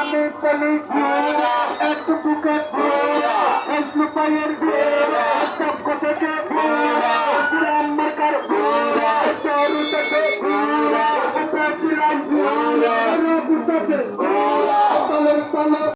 আমি বলি আমি বলি একটু বুকে ফেসবুক পাইয়ের পক্ষ থেকে পুরান মার্কার চরু থেকে পালন